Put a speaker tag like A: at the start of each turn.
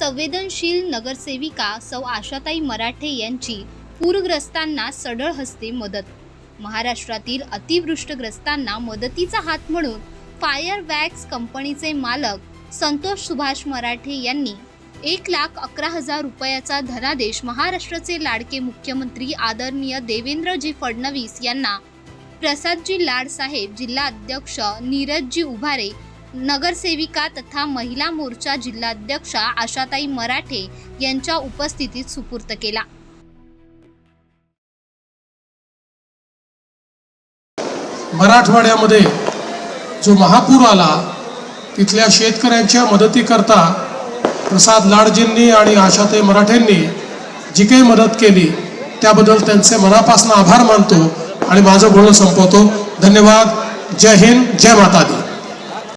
A: संवेदनशील नगरसेविका सौ आशाताई मराठे यांची पूरग्रस्तांना सडळ हस्ते मदत. महाराष्ट्रातील अतिवृष्टग्रस्तांना मदतीचा हात म्हणून फायर वॅक्स कंपनीचे मालक संतोष सुभाष मराठे यांनी एक लाख अकरा हजार रुपयाचा धनादेश महाराष्ट्राचे लाडके मुख्यमंत्री आदरणीय देवेंद्रजी फडणवीस यांना. प्रसादजी लाड साहेब जिल्हा अध्यक्ष नीरजजी उभारे नगरसेविका तथा महिला मोर्चा जिल्हाध्यक्षा आशाताई मराठे यांच्या उपस्थितीत सुपूर्त केला.
B: मराठवाड्यामध्ये जो महापूर आला तिथल्या शेतकऱ्यांच्या मदतीकरता प्रसाद लाडजींनी आणि आशाताई मराठेंनी जी काही मदत केली त्याबद्दल त्यांचे मनापासून आभार मानतो आणि माझं बोलणं संपवतो. धन्यवाद. जय हिंद. जय माता दी